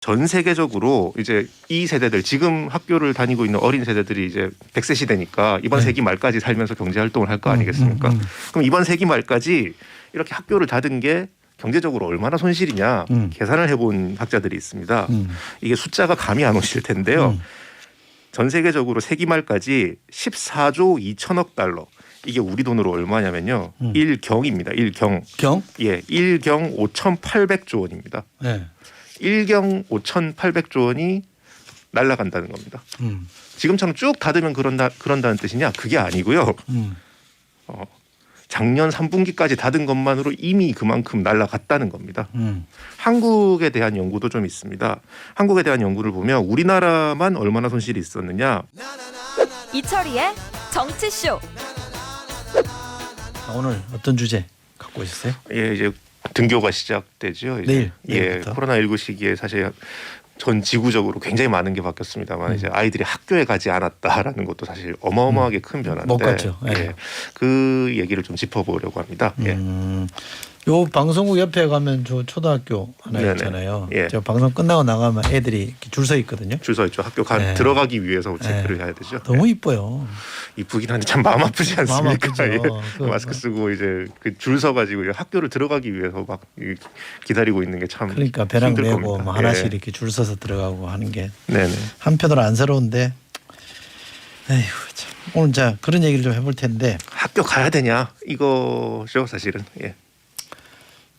전 세계적으로 이제 이 세대들 지금 학교를 다니고 있는 어린 세대들이 이제 100세 시대니까 이번 네. 세기 말까지 살면서 경제 활동을 할 거 아니겠습니까? 음, 음, 그럼 이번 세기 말까지 이렇게 학교를 닫은 게 경제적으로 얼마나 손실이냐 음. 계산을 해본 학자들이 있습니다. 음. 이게 숫자가 감이 안 오실 텐데요. 음. 전 세계적으로 세기 말까지 14조 2천억 달러. 이게 우리 돈으로 얼마냐면요. 음. 1경입니다. 1경. 경? 예, 1경 5,800조 원입니다. 네. 1경 5,800조 원이 날아간다는 겁니다. 음. 지금처럼 쭉 닫으면 그런다 그런다는 뜻이냐? 그게 아니고요. 음. 어, 작년 3분기까지 닫은 것만으로 이미 그만큼 날아갔다는 겁니다. 음. 한국에 대한 연구도 좀 있습니다. 한국에 대한 연구를 보면 우리나라만 얼마나 손실이 있었느냐? 이철이의 정치쇼. 아, 오늘 어떤 주제 갖고 오셨어요? 예, 이제 등교가 시작되죠. 이제. 내일, 예. 코로나 19 시기에 사실 전 지구적으로 굉장히 많은 게 바뀌었습니다만 음. 이제 아이들이 학교에 가지 않았다라는 것도 사실 어마어마하게 큰 변화인데 못 갔죠. 예. 예, 그 얘기를 좀 짚어보려고 합니다. 예. 음. 요 방송국 옆에 가면 저 초등학교 하나 네네. 있잖아요. 예. 저 방송 끝나고 나가면 애들이 줄 서 있거든요. 줄 서 있죠. 학교 가, 네. 들어가기 위해서 네. 체크를 해야 되죠. 너무 이뻐요. 이쁘긴 한데 참 마음 아프지 마음 않습니까? 아프죠. 예. 그 마스크 쓰고 이제 그 줄 서 가지고 학교를 들어가기 위해서 막 이- 기다리고 있는 게 참 그러니까 힘들 메고. 뭐 하나씩 예. 이렇게 줄 서서 들어가고 하는 게 네네. 한편으로 안쓰러운데 에휴 참. 오늘 자 그런 얘기를 좀 해볼 텐데 학교 가야 되냐 이거죠 사실은. 예.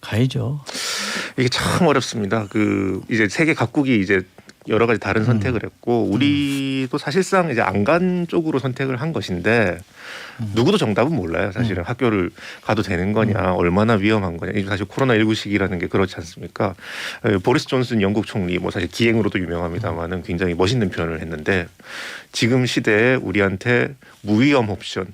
가야죠. 이게 참 어렵습니다. 그 이제 세계 각국이 이제 여러 가지 다른 선택을 했고 우리도 사실상 이제 안 간 쪽으로 선택을 한 것인데 누구도 정답은 몰라요. 사실은 학교를 가도 되는 거냐, 얼마나 위험한 거냐. 이게 사실 코로나 19 시기라는 게 그렇지 않습니까? 에, 보리스 존슨 영국 총리 뭐 사실 기행으로도 유명합니다만은 굉장히 멋있는 표현을 했는데 지금 시대에 우리한테 무위험 옵션,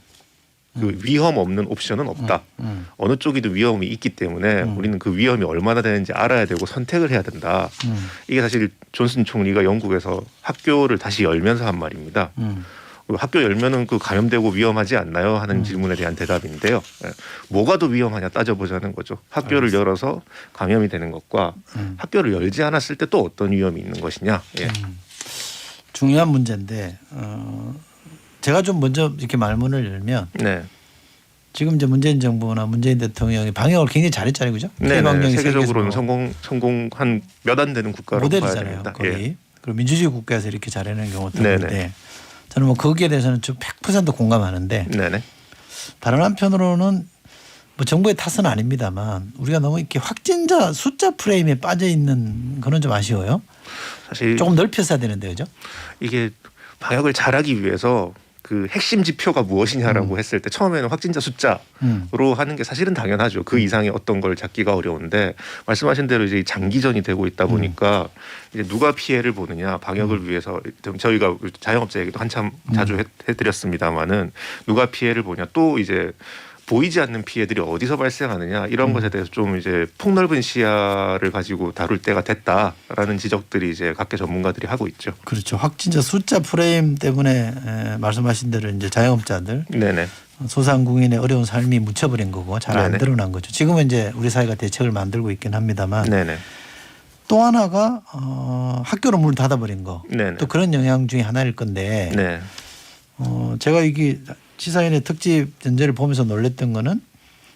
그 위험 없는 옵션은 없다. 음. 어느 쪽이든 위험이 있기 때문에 음. 우리는 그 위험이 얼마나 되는지 알아야 되고 선택을 해야 된다. 음. 이게 사실 존슨 총리가 영국에서 학교를 다시 열면서 한 말입니다. 음. 학교 열면은 그 감염되고 위험하지 않나요? 하는 음. 질문에 대한 대답인데요. 예. 뭐가 더 위험하냐 따져보자는 거죠. 학교를 알겠습니다. 열어서 감염이 되는 것과 음. 학교를 열지 않았을 때 또 어떤 위험이 있는 것이냐. 예. 음. 중요한 문제인데 어, 제가 좀 먼저 이렇게 말문을 열면 네. 지금 이제 문재인 정부나 문재인 대통령이 방역을 굉장히 잘했잖아요, 그죠? 네. 방역이 네. 세계적으로는 세계에서 성공 성공한 몇 안 되는 국가로 모델이잖아요. 거의. 예. 그리고 민주주의 국가에서 이렇게 잘해내는 경우도 네네. 있는데 저는 뭐 거기에 대해서는 좀 100% 공감하는데 네네. 다른 한편으로는 뭐 정부의 탓은 아닙니다만 우리가 너무 이렇게 확진자 숫자 프레임에 빠져 있는 그런 좀 아쉬워요. 사실 조금 넓혔어야 되는데 그죠? 이게 방역을 잘하기 위해서 그 핵심 지표가 무엇이냐라고 했을 때 처음에는 확진자 숫자로 음. 하는 게 사실은 당연하죠. 그 이상의 어떤 걸 잡기가 어려운데 말씀하신 대로 이제 장기전이 되고 있다 보니까 이제 누가 피해를 보느냐 방역을 위해서 저희가 자영업자 얘기도 한참 자주 해- 해드렸습니다마는 누가 피해를 보냐 또 이제 보이지 않는 피해들이 어디서 발생하느냐 이런 것에 대해서 좀 이제 폭넓은 시야를 가지고 다룰 때가 됐다라는 지적들이 이제 각계 전문가들이 하고 있죠. 그렇죠. 확진자 숫자 프레임 때문에 에, 말씀하신 대로 이제 자영업자들 네네. 소상공인의 어려운 삶이 묻혀버린 거고 잘 안. 드러난 거죠. 지금은 이제 우리 사회가 대책을 만들고 있긴 합니다만 네네. 또 하나가 어, 학교로 문을 닫아버린 거. 네네. 또 그런 영향 중에 하나일 건데 네. 어, 제가 이게 시사인의 특집 전제를 보면서 놀랬던 거는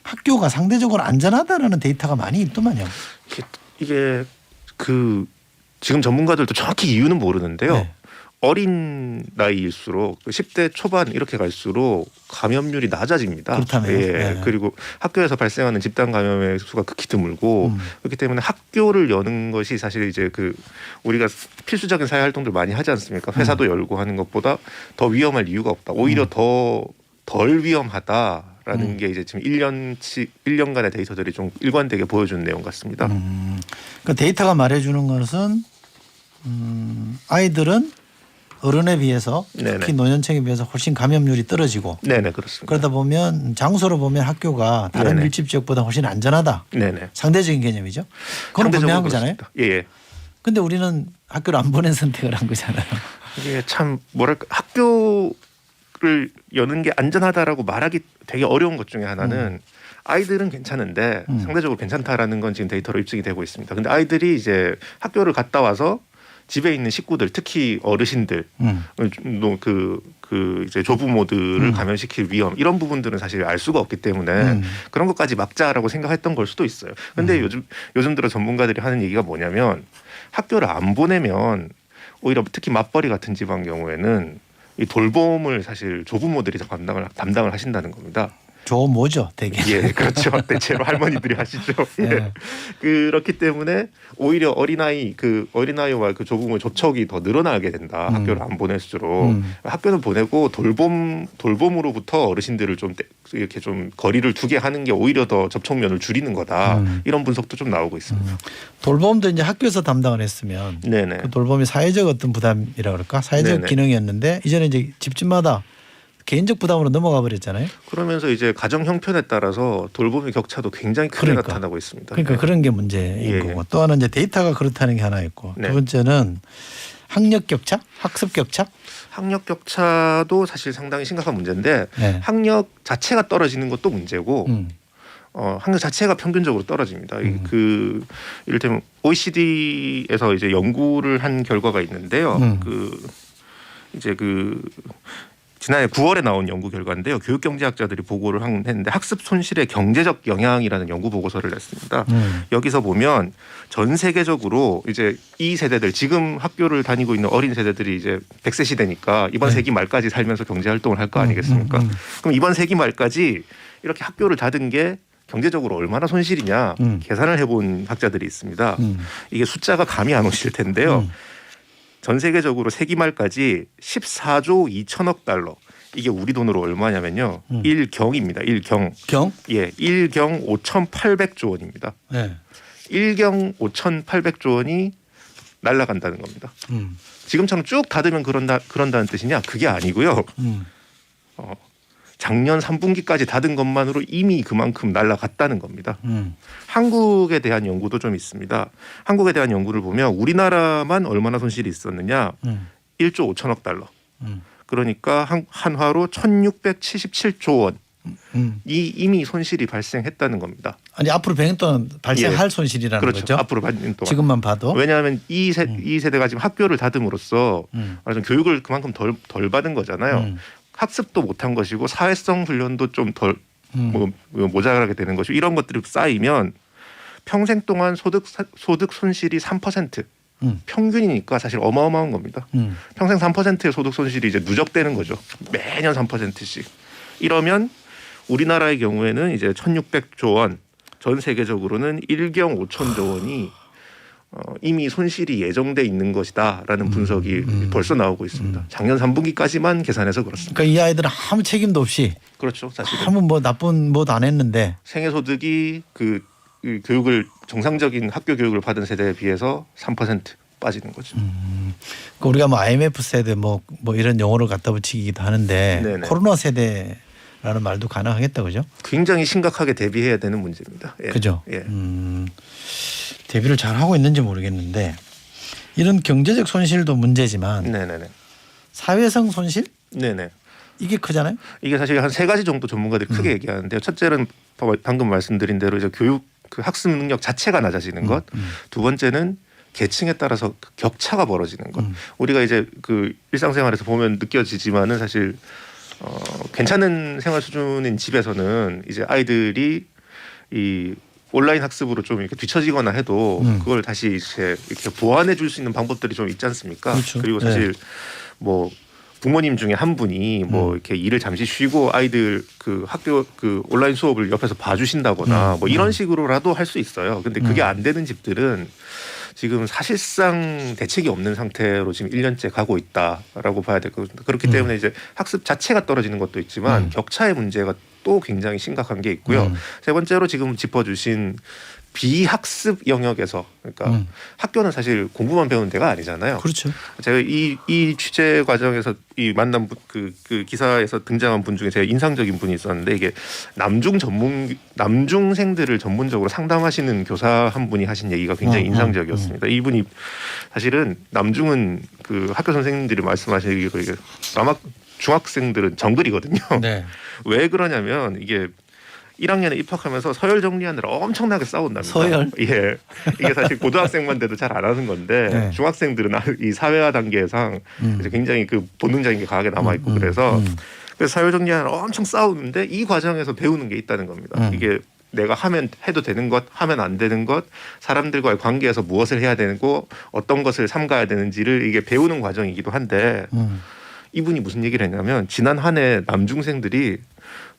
학교가 상대적으로 안전하다라는 데이터가 많이 있더만요. 이게, 이게 그 지금 전문가들도 정확히 이유는 모르는데요. 네. 어린 나이일수록 그 10대 초반 이렇게 갈수록 감염률이 낮아집니다. 그렇다며요. 예. 네. 그리고 학교에서 발생하는 집단 감염의 수가 극히 드물고 음. 그렇기 때문에 학교를 여는 것이 사실 이제 그 우리가 필수적인 사회 활동들 많이 하지 않습니까? 회사도 음. 열고 하는 것보다 더 위험할 이유가 없다. 오히려 더 덜 위험하다라는 음. 게 이제 지금 1년치 1년간의 데이터들이 좀 일관되게 보여주는 내용 같습니다. 음, 그 데이터가 말해주는 것은 음, 아이들은 어른에 비해서 네네. 특히 노년층에 비해서 훨씬 감염률이 떨어지고 네네 그렇습니다. 그러다 보면 장소로 보면 학교가 다른 네네. 밀집 지역보다 훨씬 안전하다. 네네. 상대적인 개념이죠. 그건 분명한 거잖아요. 예, 예. 근데 우리는 학교를 안 보낸 선택을 한 거잖아요. 이게 참 뭐랄까 학교 를 여는 게 안전하다라고 말하기 되게 어려운 것 중에 하나는 아이들은 괜찮은데 음. 상대적으로 괜찮다라는 건 지금 데이터로 입증이 되고 있습니다. 근데 아이들이 이제 학교를 갔다 와서 집에 있는 식구들 특히 어르신들 음. 그, 그 이제 조부모들을 음. 감염시킬 위험 이런 부분들은 사실 알 수가 없기 때문에 음. 그런 것까지 막자라고 생각했던 걸 수도 있어요. 근데 요즘 요즘 들어 전문가들이 하는 얘기가 뭐냐면 학교를 안 보내면 오히려 특히 맞벌이 같은 집안 경우에는 이 돌봄을 사실 조부모들이 다 담당을 담당을 하신다는 겁니다. 조모죠, 되게. 예, 그렇죠. 대체로 할머니들이 하시죠. 예. 예. 그렇기 때문에 오히려 어린아이 그 어린아이와 그 조부모의 접촉이 더 늘어나게 된다. 음. 학교를 안 보낼수록 음. 학교는 보내고 돌봄 돌봄으로부터 어르신들을 좀 떼- 이렇게 좀 거리를 두게 하는 게 오히려 더 접촉면을 줄이는 거다. 음. 이런 분석도 좀 나오고 있습니다. 돌봄도 이제 학교에서 담당을 했으면 네네. 그 돌봄이 사회적 어떤 부담이라 그럴까 사회적 네네. 기능이었는데 이제는 이제 집집마다 개인적 부담으로 넘어가 버렸잖아요. 그러면서 이제 가정 형편에 따라서 돌봄의 격차도 굉장히 크게 그러니까. 나타나고 있습니다. 그러니까 네. 그런 게 문제인 예. 거고 또 하나 이제 데이터가 그렇다는 게 하나 있고 네. 두 번째는 학력 격차, 학습 격차. 학력 격차도 사실 상당히 심각한 문제인데 네. 학력 자체가 떨어지는 것도 문제고 음. 어, 학력 자체가 평균적으로 떨어집니다. 이 음. 그 이를테면 OECD에서 이제 연구를 한 결과가 있는데요. 음. 그 이제 그 지난해 9월에 나온 연구 결과인데요. 교육 경제학자들이 보고를 한- 했는데 학습 손실의 경제적 영향이라는 연구 보고서를 냈습니다. 음. 여기서 보면 전 세계적으로 이제 이 세대들 지금 학교를 다니고 있는 어린 세대들이 이제 100세 시대니까 이번 네. 세기 말까지 살면서 경제 활동을 할 거 아니겠습니까? 음, 음, 그럼 이번 세기 말까지 이렇게 학교를 닫은 게 경제적으로 얼마나 손실이냐 음. 계산을 해본 학자들이 있습니다. 음. 이게 숫자가 감이 안 오실 텐데요. 음. 전 세계적으로 세기 말까지 14조 2천억 달러. 이게 우리 돈으로 얼마냐면요. 음. 일 1경입니다. 1경. 경. 예, 1경 5,800조 원입니다. 네. 1경 5,800조 원이 날라간다는 겁니다. 음. 지금처럼 쭉 닫으면 그런다 그런다는 뜻이냐? 그게 아니고요. 음. 어, 작년 3분기까지 닫은 것만으로 이미 그만큼 날라갔다는 겁니다. 음. 한국에 대한 연구도 좀 있습니다. 한국에 대한 연구를 보면 우리나라만 얼마나 손실이 있었느냐? 음. 1조 5천억 달러. 음. 그러니까 한, 한화로 1,677조 원. 음. 이 이미 손실이 발생했다는 겁니다. 아니 앞으로 100년 동안 발생할 손실이라는 그렇죠. 거죠. 앞으로 반년 동안. 지금만 봐도. 왜냐하면 이, 세, 음. 이 세대가 지금 학교를 닫음으로써 음. 교육을 그만큼 덜, 덜 받은 거잖아요. 음. 학습도 못한 것이고 사회성 훈련도 좀덜 음. 뭐, 뭐 모자라게 되는 것이고 이런 것들이 쌓이면 평생 동안 소득 사- 소득 손실이 3% 음. 평균이니까 사실 어마어마한 겁니다. 음. 평생 3%의 소득 손실이 이제 누적되는 거죠. 매년 3%씩. 이러면 우리나라의 경우에는 이제 1,600조 원, 전 세계적으로는 1경 5천조 원이 어, 이미 손실이 예정돼 있는 것이다라는 분석이 음. 벌써 나오고 있습니다. 작년 3분기까지만 계산해서 그렇습니다. 그러니까 이 아이들은 아무 책임도 없이 그렇죠, 사실은 아무 뭐 나쁜 뭐도 안 했는데 생애 소득이 그, 그 교육을 정상적인 학교 교육을 받은 세대에 비해서 3% 빠지는 거죠. 그 우리가 뭐 IMF 세대 뭐 뭐 이런 용어를 갖다 붙이기도 하는데 네네. 코로나 세대 라는 말도 가능하겠다 그죠? 굉장히 심각하게 대비해야 되는 문제입니다. 예. 그죠? 예. 음, 대비를 잘 하고 있는지 모르겠는데 이런 경제적 손실도 문제지만 네네네. 사회성 손실 네네. 이게 크잖아요. 이게 사실 한 세 가지 정도 전문가들이 크게 음. 얘기하는데요. 첫째는 바- 방금 말씀드린 대로 이제 교육 그 학습 능력 자체가 낮아지는 것. 음. 두 번째는 계층에 따라서 그 격차가 벌어지는 것. 음. 우리가 이제 그 일상생활에서 보면 느껴지지만은 사실 어, 괜찮은 생활 수준인 집에서는 이제 아이들이 이 온라인 학습으로 좀 이렇게 뒤처지거나 해도 음. 그걸 다시 이렇게, 이렇게 보완해 줄 수 있는 방법들이 좀 있지 않습니까? 그렇죠. 리고 네. 사실 뭐 부모님 중에 한 분이 뭐 음. 이렇게 일을 잠시 쉬고 아이들 그 학교 그 온라인 수업을 옆에서 봐주신다거나 음. 뭐 이런 식으로라도 할 수 있어요. 근데 그게 음. 안 되는 집들은 지금 사실상 대책이 없는 상태로 지금 1년째 가고 있다라고 봐야 될 거거든요. 그렇기 음. 때문에 이제 학습 자체가 떨어지는 것도 있지만 음. 격차의 문제가 또 굉장히 심각한 게 있고요. 음. 세 번째로 지금 짚어주신 비학습 영역에서 그러니까 음. 학교는 사실 공부만 배우는 데가 아니잖아요. 그렇죠. 제가 이, 이 취재 과정에서 이 만난 분, 그, 그 기사에서 등장한 분 중에 제가 인상적인 분이 있었는데 이게 남중 전문 남중생들을 전문적으로 상담하시는 교사 한 분이 하신 얘기가 굉장히 음, 음, 인상적이었습니다. 이분이 사실은 남중은 그 학교 선생님들이 말씀하시기로 이게 남학 중학생들은 정글이거든요. 네. 왜 그러냐면 이게 1학년에 입학하면서 서열 정리하느라 엄청나게 싸운답니다. 서열? 예. 이게 사실 고등학생만 돼도 잘 안 하는 건데 네. 중학생들은 아- 이 사회화 단계상 음. 굉장히 그 본능적인 게 강하게 남아 있고 음, 음, 그래서 음. 그래서 서열 정리하느라 엄청 싸우는데 이 과정에서 배우는 게 있다는 겁니다. 음. 이게 내가 하면 해도 되는 것, 하면 안 되는 것, 사람들과의 관계에서 무엇을 해야 되고 어떤 것을 삼가야 되는지를 이게 배우는 과정이기도 한데 음. 이분이 무슨 얘기를 했냐면 지난 한 해 남중생들이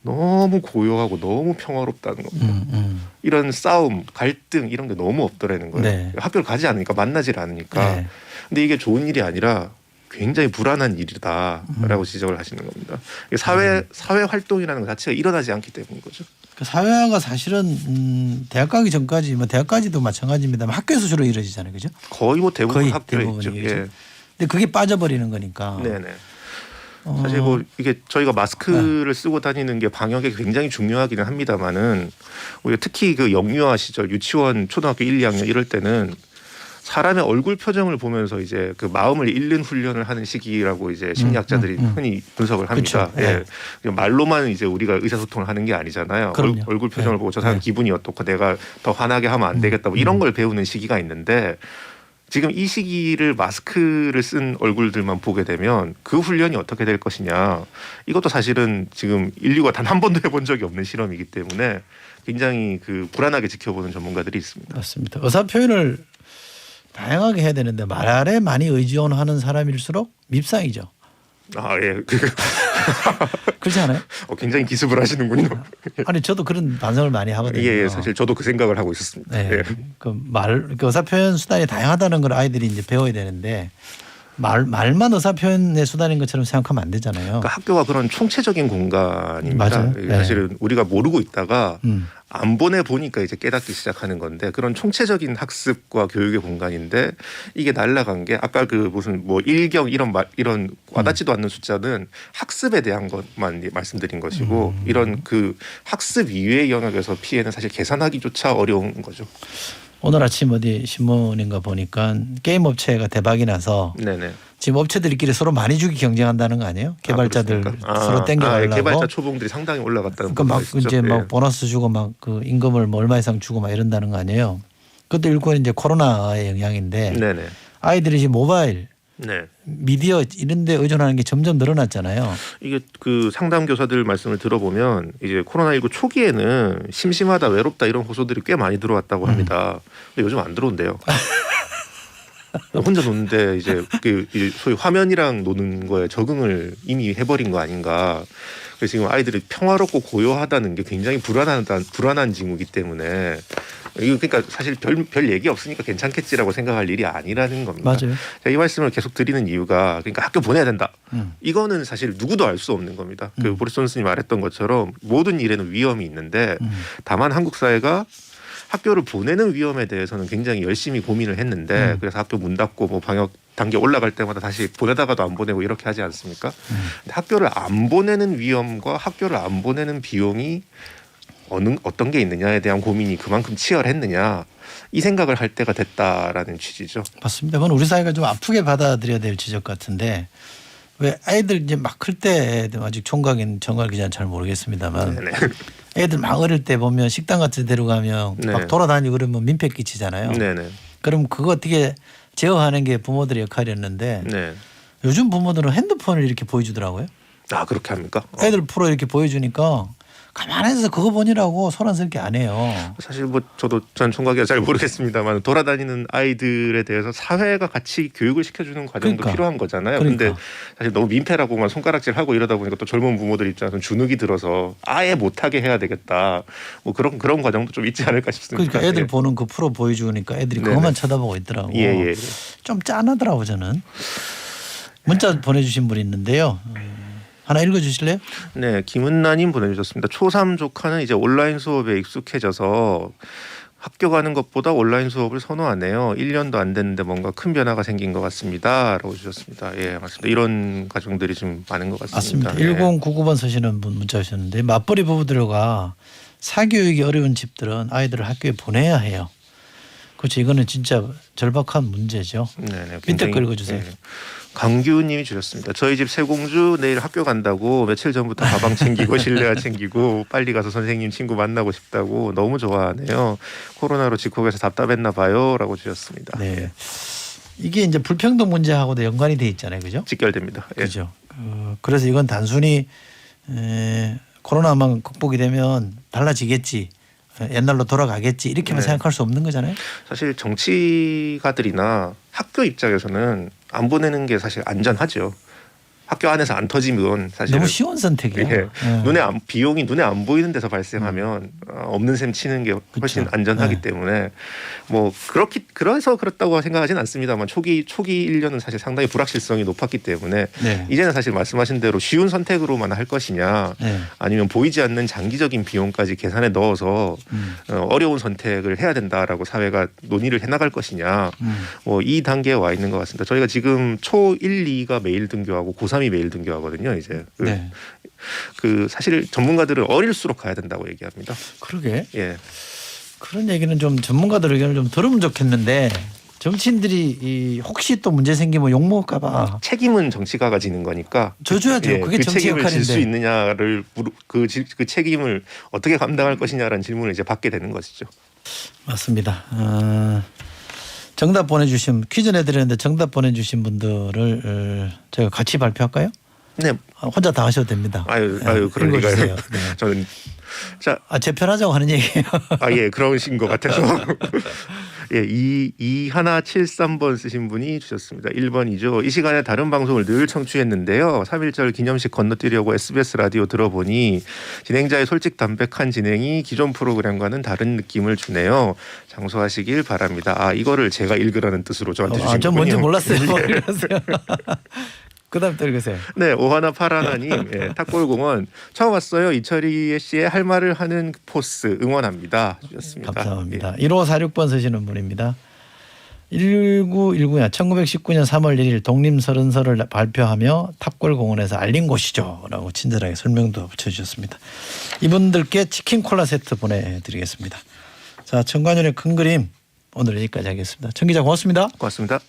너무 고요하고 너무 평화롭다는 겁니다. 음, 음. 이런 싸움, 갈등 이런 게 너무 없더라는 거예요. 네. 학교를 가지 않으니까 만나질 않으니까. 네. 근데 이게 좋은 일이 아니라 굉장히 불안한 음. 일이다라고 지적을 하시는 겁니다. 사회 사회 활동이라는 것 자체가 일어나지 않기 때문인 거죠. 그 사회화가 사실은 음, 대학 가기 전까지 뭐 대학까지도 마찬가지입니다만 학교에서 주로 이루어지잖아요, 그죠? 거의 뭐 대부분 거의 학교에 대부분이 있죠. 그죠? 예. 근데 그게 빠져버리는 거니까. 네네. 어, 사실 뭐 이게 저희가 네. 마스크를 쓰고 다니는 게 방역에 굉장히 중요하기는 합니다만은 우리가 특히 그 영유아 시절 유치원 초등학교 1, 2학년 이럴 때는 사람의 얼굴 표정을 보면서 이제 그 마음을 읽는 훈련을 하는 시기라고 이제 심리학자들이 음, 음. 흔히 분석을 합니다. 그쵸. 예. 예. 말로만 이제 우리가 의사소통을 하는 게 아니잖아요. 얼, 그럼요. 얼굴 표정을 예. 보고 저 사람 예. 기분이 어떻고 내가 더 화나게 하면 안 되겠다 뭐 이런 걸 배우는 시기가 있는데 지금 이 시기를 마스크를 쓴 얼굴들만 보게 되면 그 훈련이 어떻게 될 것이냐 이것도 사실은 지금 인류가 단 한 번도 해본 적이 없는 실험이기 때문에 굉장히 그 불안하게 지켜보는 전문가들이 있습니다. 맞습니다. 의사 표현을 다양하게 해야 되는데 말에 많이 의존하는 사람일수록 밉상이죠. 아 예, 그, 그렇지 않아요? 어, 굉장히 기습을 하시는군요. 아니 저도 그런 반성을 많이 하거든요. 예, 예, 사실 저도 그 생각을 하고 있었습니다. 네. 예. 그말 그 의사 표현 수단이 다양하다는 걸 아이들이 이제 배워야 되는데 말 말만 의사 표현의 수단인 것처럼 생각하면 안 되잖아요. 그러니까 학교가 그런 총체적인 공간입니다. 맞아요. 이게 네. 사실은 우리가 모르고 있다가 음. 안 보내 보니까 이제 깨닫기 시작하는 건데 그런 총체적인 학습과 교육의 공간인데 이게 날라간 게 아까 그 무슨 뭐 일경 이런 말 이런 와닿지도 않는 숫자는 학습에 대한 것만 말씀드린 것이고 음. 이런 그 학습 이외의 영역에서 피해는 사실 계산하기조차 어려운 거죠. 오늘 아침 어디 신문인가 보니까 게임 업체가 대박이 나서 네네. 지금 업체들끼리 서로 많이 주기 경쟁한다는 거 아니에요? 개발자들 아? 서로 아, 땡겨 아, 예, 가려고. 개발자 초봉들이 상당히 올라갔다는 그러니까 막. 이제 예. 막 보너스 주고 막 그 임금을 뭐 얼마 이상 주고 막 이런다는 거 아니에요? 그것도 일부 이제 코로나의 영향인데 네네. 아이들이 지금 모바일 네. 미디어 이런 데 의존하는 게 점점 늘어났잖아요. 이게 그 상담 교사들 말씀을 들어보면 이제 코로나19 초기에는 심심하다 외롭다 이런 호소들이 꽤 많이 들어왔다고 합니다. 근데 요즘 안 들어온대요. 혼자 노는데 이제 그 소위 화면이랑 노는 거에 적응을 이미 해버린 거 아닌가. 그래서 지금 아이들이 평화롭고 고요하다는 게 굉장히 불안한 불안한 징후기 때문에 이거 그러니까 사실 별 별 얘기 없으니까 괜찮겠지라고 생각할 일이 아니라는 겁니다. 맞아요. 제가 이 말씀을 계속 드리는 이유가 그러니까 학교 보내야 된다. 음. 이거는 사실 누구도 알 수 없는 겁니다. 그 음. 보리스 존슨이 말했던 것처럼 모든 일에는 위험이 있는데 음. 다만 한국 사회가 학교를 보내는 위험에 대해서는 굉장히 열심히 고민을 했는데 음. 그래서 학교 문 닫고 뭐 방역 단계 올라갈 때마다 다시 보내다가도 안 보내고 이렇게 하지 않습니까? 음. 학교를 안 보내는 위험과 학교를 안 보내는 비용이 어느 어떤 게 있느냐에 대한 고민이 그만큼 치열했느냐 이 생각을 할 때가 됐다라는 취지죠. 맞습니다. 그건 우리 사회가 좀 아프게 받아들여야 될 지적 같은데 왜 아이들 이제 막 클 때 아직 총각인 정갈 기자는 잘 모르겠습니다만 네네. 애들 막 어릴 때 보면 식당 같은 데 데려가면 네. 막 돌아다니고 그러면 민폐 끼치잖아요. 네네. 그럼 그거 어떻게 제어하는 게 부모들의 역할이었는데 네. 요즘 부모들은 핸드폰을 이렇게 보여주더라고요. 아 그렇게 합니까? 어. 애들 프로 이렇게 보여주니까 가만히서 그거 보니라고 소란스럽게 안 해요. 사실 뭐 저도 전 총각이라 잘 모르겠습니다만 돌아다니는 아이들에 대해서 사회가 같이 교육을 시켜주는 과정도 그러니까. 필요한 거잖아요. 그러니까. 근데 사실 너무 민폐라고만 손가락질하고 이러다 보니까 또 젊은 부모들 입장에서는 주눅이 들어서 아예 못하게 해야 되겠다. 뭐 그런 그런 과정도 좀 있지 않을까 싶습니다. 그러니까 애들 예. 보는 그 프로 보여주니까 애들이 네네. 그것만 쳐다보고 있더라고. 예, 예. 좀 짠하더라고 저는. 문자 보내주신 분이 있는데요. 음, 하나 읽어주실래요? 네, 김은나님 보내주셨습니다. 초3 조카는 이제 온라인 수업에 익숙해져서 학교 가는 것보다 온라인 수업을 선호하네요. 1년도 안 됐는데 뭔가 큰 변화가 생긴 것 같습니다. 라고 주셨습니다. 예, 맞습니다. 이런 가정들이 좀 많은 것 같습니다. 맞습니다. 예. 1099번 쓰시는 분 문자 주셨는데 맞벌이 부부들과 사교육이 어려운 집들은 아이들을 학교에 보내야 해요. 그렇죠. 이거는 진짜 절박한 문제죠. 네네. 밑에 거 읽어주세요. 네. 강규님이 주셨습니다. 저희 집 세공주 내일 학교 간다고 며칠 전부터 가방 챙기고 실내화 챙기고 빨리 가서 선생님 친구 만나고 싶다고 너무 좋아하네요. 코로나로 집콕에서 답답했나 봐요라고 주셨습니다. 네. 이게 이제 불평등 문제하고도 연관이 돼 있잖아요. 그죠? 직결됩니다. 예. 그죠. 그, 그래서 이건 단순히 에, 코로나만 극복이 되면 달라지겠지. 에, 옛날로 돌아가겠지 이렇게만 네. 생각할 수 없는 거잖아요. 사실 정치가들이나 학교 입장에서는 안 보내는 게 사실 안전하죠. 학교 안에서 안 터지면 사실 너무 쉬운 선택이에요. 예. 예. 눈에 안, 비용이 눈에 안 보이는 데서 발생하면 어, 없는 셈 치는 게 훨씬 그쵸. 안전하기 네. 때문에 뭐 그렇기 그래서 그렇다고 생각하지는 않습니다만 초기 초기 1년은 사실 상당히 불확실성이 높았기 때문에 네. 이제는 사실 말씀하신 대로 쉬운 선택으로만 할 것이냐 네. 아니면 보이지 않는 장기적인 비용까지 계산에 넣어서 음. 어, 어려운 선택을 해야 된다라고 사회가 논의를 해 나갈 것이냐 음. 뭐이 단계에 와 있는 것 같습니다. 저희가 지금 초 1, 2가 매일 등교하고 고3 이 매일 등교하거든요. 이제 그, 네. 그 사실 전문가들은 어릴수록 가야 된다고 얘기합니다. 그러게 예, 그런 얘기는 좀 전문가들 의견을 좀 들으면 좋겠는데 정치인들이 이 혹시 또 문제 생기면 욕 먹을까봐 책임은 정치가가 지는 거니까 져줘야죠. 예, 그게 그 정치 책임을 질 수. 있느냐를 그, 지- 그 책임을 어떻게 감당할 것이냐라는 질문을 이제 받게 되는 것이죠. 맞습니다. 어, 정답 보내주신 퀴즈 내드렸는데 정답 보내주신 분들을 어, 제가 같이 발표할까요? 네, 아, 혼자 다 하셔도 됩니다. 아유, 네, 아유, 읽어주세요. 리가요. 네. 저는 자, 아, 제 편하자고 하는 얘기예요. 아, 예, 그러신 것 같아서. 예, 이, 이 하나 73번 쓰신 분이 주셨습니다. 1번이죠. 이 시간에 다른 방송을 늘 청취했는데요. 3.1절 기념식 건너뛰려고 SBS 라디오 들어보니 진행자의 솔직 담백한 진행이 기존 프로그램과는 다른 느낌을 주네요. 장수하시길 바랍니다. 아, 이거를 제가 읽으라는 뜻으로 저한테 주신 아, 전. 뭔지 몰랐어요. 예. 그다음 또 읽으세요. 네, 오하나 파라나님, 예, 탁골공원 처음 왔어요. 이철희 씨의 할 말을 하는 포스 응원합니다. 주셨습니다. 감사합니다. 1546번 쓰시는 분입니다. 1919년 1919년 3월 1일 독립 서른서를 발표하며 탑골 공원에서 알린 곳이죠라고 친절하게 설명도 붙여주셨습니다. 이분들께 치킨 콜라 세트 보내드리겠습니다. 자 청관연의 큰 그림 오늘 여기까지 하겠습니다. 청 기자 고맙습니다. 예, 고맙습니다.